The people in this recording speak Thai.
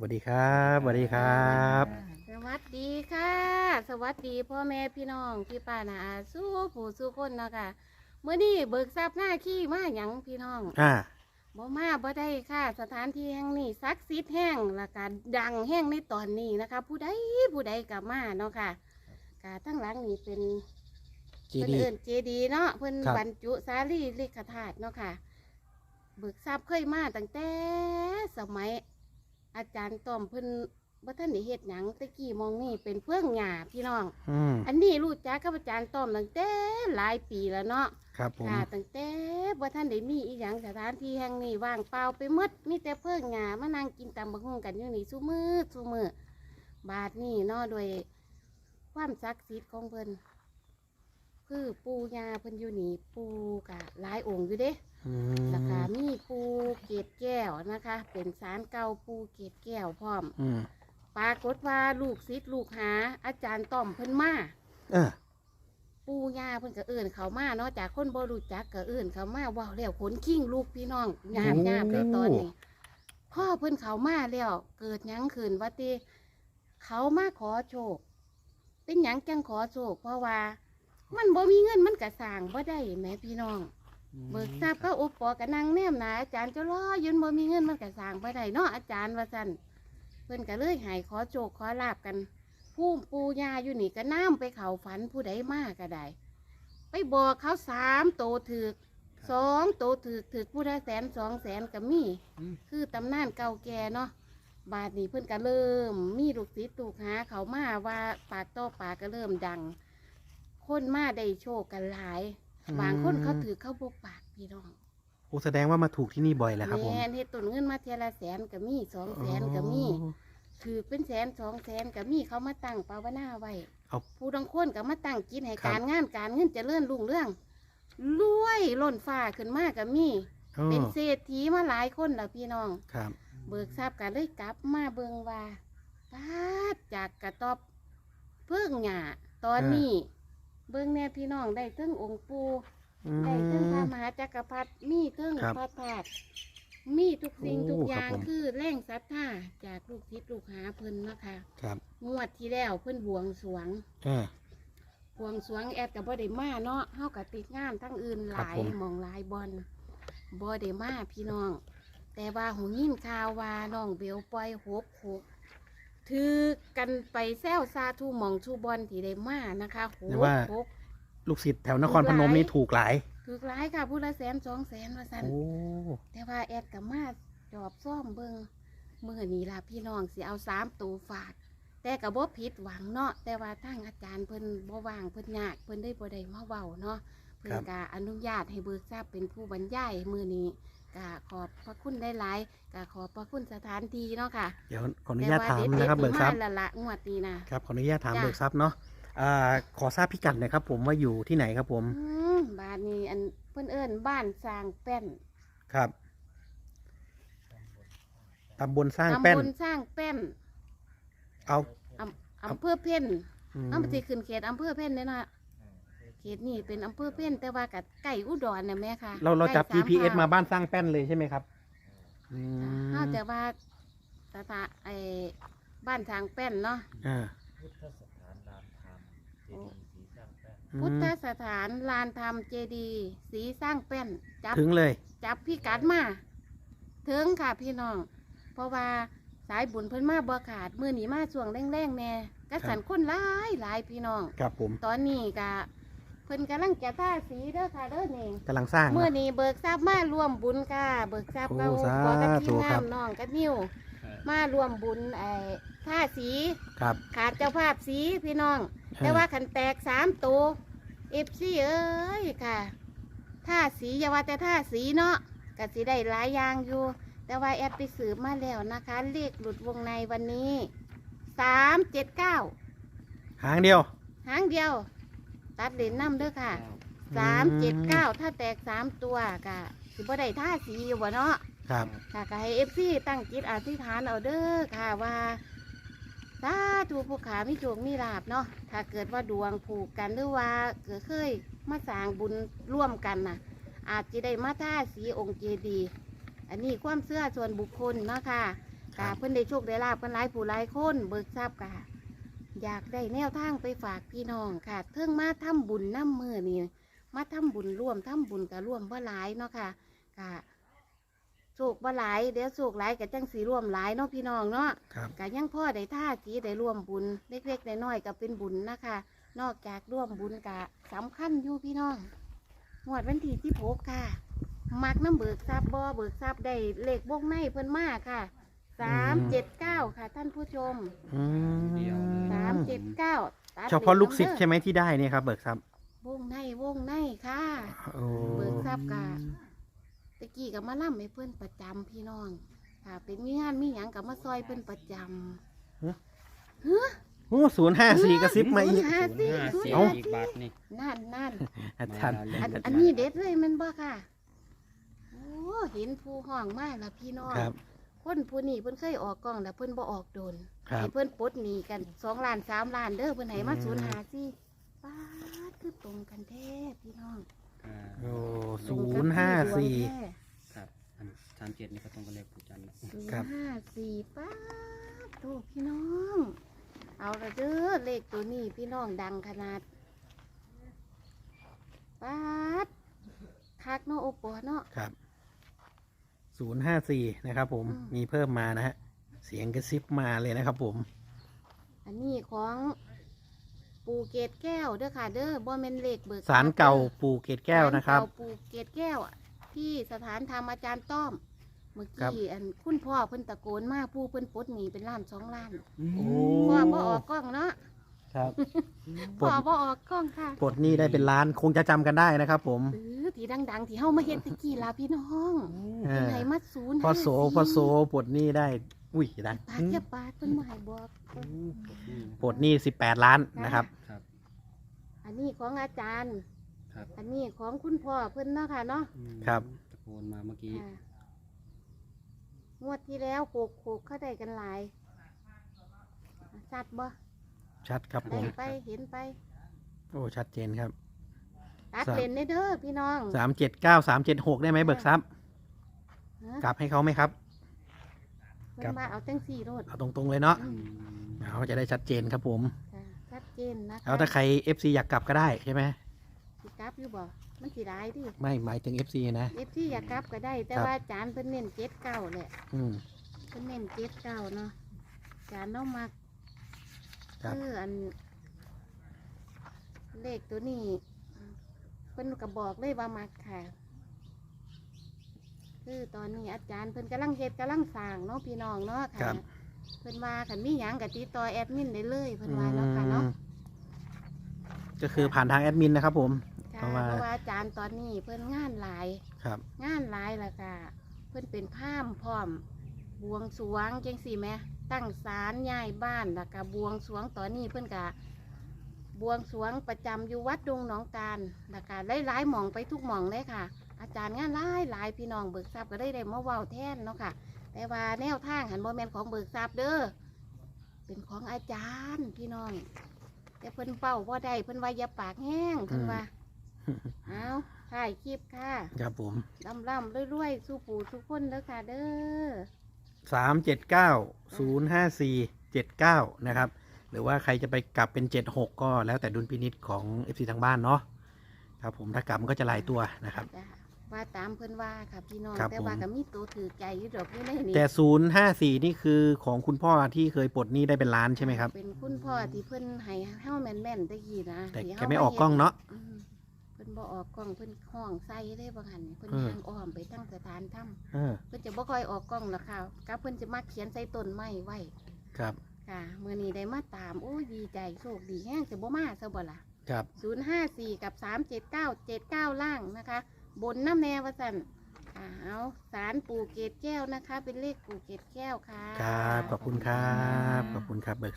สวัสดีครับสวัสดีครับ สวัสดีค่ะ สวัสดีพ่อแม่พี่น้องพี่ป้านาอาสู้ผู้สู้คนเนาะคะเมื่อนี้เบิกทรัพย์หน้าขี้มาหยังพี่น้องอ่าบ่มาบ่ได้ค่ะ สถานที่แห่งนี้ศักดิ์สิทธิ์แห่งและกาดังแห่งในตอนนี้นะคะ ผู้ใดผู้ใดกลับมาเนาะค่ะกาทั้งหลังนี้เป็นจีเพิ่นดี เอิ้นเจดีเนาะเพิ่นครับ บรรจุสารีริกธาตุเนาะค่ะ เบิกทรัพย์เคยมาตั้งแต่สมัย อาจารย์ต้อมเพิ่นบ่ทันได้เฮ็ดหยังแตะกี้มองนี่เป็นเพื่องหญ้าพี่น้อง อืมอันนี้รู้จักกับอาจารย์ต้อมตั้งแต่หลายปีแล้วเนาะครับผม ค่ะตั้งแต่บ่ทันได้มีอีหยังสถานที่แห่งนี้ว่างเปล่าไปหมดมีแต่เพื่องหญ้ามานั่งกินตำบักหุ่งกันอยู่นี่ซุมื้อซุมื้อบาดนี้เนาะโดวยความศักดิ์สิทธิ์ของเพิ่น คือปู่ย่าเพิ่นอยู่นี่ปู่กะหลายองค์อยู่เด้อืแล้วก็มมีปูเกตแก้วนะคะ เป็นสารเก่าปูเกตแก้วพร้อม อืมปรากฏว่าลูกศิษย์ลูกหา อาจารย์ต้อมเพิ่นมาเออปูย่าเพิ่นก็เอื่นเขามาเนาะจากคนบ่รู้จักก็เอื่นเขามาว้าวแล้วขนขิ้งลูกพี่น้องยามยามเลยตอนนี้พ่อเพิ่นเขามาแล้วเกิดหยังขึ้นว่าติเขามาขอโชค เป็นหยังจังขอโชคเพราะว่า มันบ่มีเงินมันก็สร้างบ่ได้แหมพี่น้อง เบิกทราบก็อุปปอกะนั่งแนมหนาอาจารย์จะรอยืนบ่มีเงินมันก็สร้างไปได้เนาะอาจารย์ว่าซั่นเพิ่นก็เลยให้ขอโจกขอลาบกันผู้ปูยาอยู่นี่ก็น้ำไปเข่าฝันผู้ใดมากก็ได้ ไปบอกเขาสามโตถึกสองโตถึกถึกผู้ละแสนสองแสนก็มีคือตำนานเก่าแก่เนาะ บาดนี้เพิ่นก็เริ่ม มีลูกศิษย์ลูกหาเขามาว่าปากต่อปากก็เริ่มดัง คนมาได้โชคกันหลายบางคนเขาถือเข้าบกปากพี่น้องโอ้แสดงว่ามาถูกที่นี่บ่อยแล้วครับผมแม่นเฮ็ดต้นเงินมาเทยละแสนก็มีสองแสนก็มีอ๋อ ถือเป็นแสนสองแสนก็มีเขามาตั้งภาวนาไว้เอาผู้ดังคนก็มาตั้งกินให้ครับ การงานการเงินเจริญรุ่งเรื่องรวยล้นฟ้าขึ้นมาก็มี อ๋อเป็นเศรษฐีมาหลายคนแล้วพี่น้อง ครับเบิกทรัพย์กันเลยกลับมาเบิงว่าปาดจากกระตอบเพิ่งหยาตอนนี้ เบิงแน่พี่น้องได้เทั้งองค์ปูอืได้เทั้งพระมมหาจักรพรรดิมีเทั้งครับพระธาตุมีทุกสิ่งโอ้ทุกอย่างครับผม คือแรงศรัทธาจากลูกทิศลูกหาเพิ่นนะคะครับงวดที่แล้วเพิ่นบวงสรวง อ่า บวงสรวงแอดกับบ่ได้มาเนาะเฮากับติดงานทั้งอื่นหครับลายผม หมองหลายบอลบ่ได้มาพี่น้อง แต่ว่าหูยินข่าวว่าน้องเบลปล่อยหกหก ถือกันไปแซวซาทูหมองทูบอลที่ได้มานะคะหแต่กว่าหกลูกศิษย์แถวนครพนมนี่ถูกหลาย ถือหลายค่ะผู้ละแสนสองแสนว่าซั่นโอ้ แต่ว่าแอดกับมาจอบซ่อมเบิงมื่อนี้ล่ะพี่น้องสิเอาสามตูฝาก แต่กับบ่ผิดหวังเนาะแต่ว่าทางอาจารย์เพิ่นบ่ว่างเพิ่นยากเพิ่นได้บ่ได้มาเว้าเนาะเพิ่นก็อนุญาตให้เบิกทราบเป็นผู้บรรยายมื้อนี้ ก็ขอบพระคุณได้หลายๆก็ขอบพระคุณสถานที่เนาะค่ะเดี๋ยวขออนุญาตถามนะครับแต่เบิกทรัพย์ว่าด็ดๆมาละละงวดนี้นะ ครับขออนุญาตถามจ้ะ เบิกทรัพย์เนาะอ่าขอทราบพิกัดหน่อยครับ ผมว่าอยู่ที่ไหนครับผมอืมบ้านนี้อันเพิ่นเอิ้นบ้านสร้างแป้นครับตำบลสร้างตำแป้นบลสร้างแป้นเอา อำอำเภอเพ่นอืม เอามันสิขึ้นเขตอำเภอเพ่นเด้เนาะเข ตนี่เป็นอำเภอเพ่นแต่ว่ากับไก่อุดรน่ะแม่ค่ะเราเราจับใกล้ส GPS พมาบ้านสร้างแป้นเลยใช่ไหมครับอืมเฮาแต่ว่าสถานไอ้บ้านทางแป้นเนาะอ่าพุทธสถานลานธรรมเจดีย์สีสร้างแป้น จับถึงเลย จับพี่กัดมาถึงค่ะพี่น้อง เพราะว่าสายบุญเพิ่นมาบ่ขาด มื้อนี้มาช่วงแรงๆแน่กระสันคนหลายหลายพี่น้อง ครับผม ตอนนี้ก็ เพิ่นกำลังจะทาสีเด้อค่ะเด้อนี่กำลังสร้างเมื่อนะ นี้เบิกทรัพย์มาร่วมบุญค่ะเบิกทรัพย์โอ้เราสาขอกับทีธุมครังาบนน้องกับนิ้วมาร่วมบุญไอ้ท่าสีครับ ขาดเจ้าภาพสีพี่น้องแต่ว่าขันแตกสามตัวเอฟซีเอ้ยค่ะท่าสีอย่าว่าแต่ท่าสีเนาะก็สิได้หลายอย่างอยู่ แต่ว่าแอดไปสืบมาแล้วนะคะ เลขหลุดวงในวันนี้สามเจ็ดเก้าหางเดียว หางเดียว ตัดเหรียญน้ำเด้อค่ะสามเจ็ดเก้าถ้าแตกสามตัวกะสิบ่ได้ท่าสีอยู่บ่เนาะครับ ค่ะก็ให้เอฟซีตั้งจิตอธิษฐานเอาเด้อค่ะว่าสาธุผู้ขามีโชคมีลาบเนาะถ้าเกิดว่าดวงผูกกันหรือว่าเกิดเคยมาสร้างบุญร่วมกันน่ะ อาจจะได้มาท่าสีองค์เจดีย์อันนี้ความเชื่อส่วนบุคคลเนาะค่ะครักาบ เพิ่นได้โชคได้ลาบกันหลายผู้หลายคนเบิกทราบกา อยากได้แนวทางไปฝากพี่น้องค่ะเทิงมาทำบุญน้ำมือนี่มาทำบุญร่วมทำบุญกับร่วมบ่หลายเนาะค่ะกะโชคบ่หลายเดี๋ยวโชคหลายกับจังสีร่วมหลายเนาะพี่น้องเนาะครับกะยังพ่อได้ท่าจีได้ร่วมบุญเล็กๆน้อยๆก็เป็นบุญนะคะ นอกจากร่วมบุญกะสำคัญอยู่พี่น้องงวดวันที่ที่พค่ะ มักน้ำเบิกทรัพย์บ่เบิกทรัพย์ได้เลขวงในเพิ่นมากค่ะ สามเจ็ดเก้าค่ะ ท่านผู้ชมอืมสามเจ็ดเก้าเฉพาะลูกศิษย์ใช่ไหมที่ได้เนี่ยครับ เบิกทรัพย์วงในวงในค่ะ โอ้เบิกทรัพย์กะตะกี้กับมาล่ำให้เพื่อนประจำพี่น้องค่ะ เป็นมีงานมีหยังกับมาซอยเพื่อนประจโอ้ศูนย์ห้าสี่กระซิบมาอีก ห้าสิศูนย์ห้าสี่เอ้าอีกบาทนี่ำนั่นนั่นอาจารย์ อันอันนี้เด็ดเลยแมันบ่ค่ะโอ้เห็นผู้ห้องมากละพี่น้อง ครับ คนผู้นี้เพิ่นเคยออกกล้องแต่เพิ่นบ่ออกโดนครับ ให้เพิ่นปลดหนี้กันสองล้านสามล้านเด้อเพิ่นให้มาอืมศูนย์หาสิป้าดคือตรงกันแท้พี่น้องอ่าโอ้ตรศูงกันย์ห้าที่ดวงสี่แท้ ครับอันสามเจ็ดนี่ก็ตรงกับเลขปู่จันทร์นะศูนครับย์ห้าสี่ป้าดโตพี่น้อง เอาละเด้อเลขตัวนี้พี่น้องดังขนาดป้าดคักเนาะโอปอเนาะครับ ศูนย์ห้าสี่นะครับผมอืม มีเพิ่มมานะฮะเสียงกระซิบมาเลยนะครับผม อันนี้ของปูเกตแก้วเด้อค่ะ เด้อบ่แม่นเลขเบิกสารเก่าปู่เกตแก้วนะครับศาลเก่าปูเกตแก้วอะที่สถานธรรมอาจารย์ต้อม เมื่อครับ กี้อันคุณพ่อเพิ่นตะโกนมาผู้เพิ่นปลดหนีเป็นล้านสองล้านโอ้ พ่อบ่ออกกล้องเนาะ ครับปลพ่อดบ่ออกกล้องค่ะปลดหนี่ได้เป็นล้านคงจะจำกันได้นะครับผม เออที่ดัง ๆ ที่เฮามาเฮ็ดตะกี้ล่ะพี่น้องเอเป็นอไหนมาศูนย์พอโสพอโสปลดหนี่ได้ อุ้ยดังปากจะปากเพิ่นบ่ให้บอกปลดหนี่สิบแปดล้านนะครับ ครับ อันนี้ของอาจารย์ ครับอันนี้ของคุณพ่อเพิ่นเนาะค่ะเนาะอืมครับ ตะโกนมาเมื่อกี้ค่ะงวดที่แล้วโขกโขกเข้าได้กันหลายชัดบ่ ชัดครับผได้มไปเห็นไปโอ้ชัดเจนครับตัดสามเลนได้เด้อพี่น้องสามเจ็ดเก้าสามเจ็ดหกได้ไหมเบิกทรัพย์ฮะกลับให้เขาไหมครับเพิ่นมาเอาจังสี่โรดเอาตรงๆเลยเนาะอืมเขาจะได้ชัดเจนครับผมค่ะชัดเจนนะคะเอาถ้าใคร FC อยากกลับก็ได้ใช่ไหมสิกลับอยู่บ่มันสิร้ายดิไม่หมายถึง FC นะเอฟที่อยากกลับก็ได้ แต่ครับว่าจานเพิ่นเน้นเจ็ดเก้าแหละอืมเพิ่นเน้นเจ็ดเก้าเนาะจานน้องมัก ครับ คืออัน เลขตัวนี้เพิ่นก็บอกเลยว่ามักค่ะ คือตอนนี้อาจารย์เพิ่นกำลังเฮ็ดกำลังสร้างเนาะพี่น้องเนาะครัค่ะ บ เพิ่นว่าคันมีหยังก็ติดต่อแอดมินได้เลยเพิ่นว่าเนาะค่ะเนาะ อืมก็คือผ่านทางแอดมินนะครับผม ค่ะเพราะว่าเพราะว่าอาจารย์ตอนนี้เพิ่นงานหลาย ครับ งานหลายและค่ะ เพิ่นเป็นพราหมณ์พร้อม บวงสรวงจังสี่แหม่ ตั้งศาลย้ายบ้านแล้วก็บวงสรวงตอนนี้เพิ่นก็บวงสรวงประจำอยู่วัดดงหนองการแล้วก็หลายๆหม่องไปทุกหม่องเลยค่ะ อาจารย์งานหลายหลายพี่น้องเบิกทรัพย์ก็ได้ได้มาเว้าแทนเนาะค่ะ แต่ว่าแนวทางหันบ่แม่นของเบิกทรัพย์เด้อเป็นของอาจารย์พี่น้อง แต่เพิ่นเป้าบ่ได้เพิ่นว่าอย่าปากแห้งเพิ่นว่าเอาถ่ายคลิปค่ะครับผมลำลำรวยๆสู้ปู่สู้คนเด้อค่ะเด้อ สามเจ็ดเก้าศูนย์ห้าสี่เจ็ดเก้านะครับ หรือว่าใครจะไปกลับเป็นเจ็ดหกก็แล้วแต่ดุลพินิษของ FC ทางบ้านเนาะครับผมถ้ากลับมันก็จะหลายตัวนะครับ จ้ะว่าตามเพิ่นว่าค่ะพี่น้อง ครับแต่ว่าผม ก็มีตัวถือใจอยู่ดอกอยู่ในนี้แต่ศูนย์ห้าสี่นี่คือของคุณพ่อที่เคยปลดหนี้ได้เป็นล้านใช่ไหมครับ เป็นคุณพ่อที่เพิ่นให้เฮาแม่นๆตะกี้นะแต่ที่แกเฮาไม่ออกกล้องเนาะ อืมเพิ่ นบ่ออกกล้องเพิ่นห้องใส่ได้บ่หันเพิ่นเออทางอ้อมไปทั้งสถานถ้เออำเพิ่นจะบ่ค่อยออกกล้องหรอกค่ะกับเพิ่นจะมาเขียนใส่ต้นไม้ไว้ครับค่ะมื้อนี้ได้มาตามโอ้ยดีใจโชคดีแฮงจะบ่มาซะบ่ล่ะครับ054กับ379 79ล่างนะคะ บนน้ำแนววสันอ่าเอาสารปู่เกตแก้วนะคะ เป็นเลขปู่เกตแก้วค่ะ ครับขอบคุณครับขอบคุณครับเบิก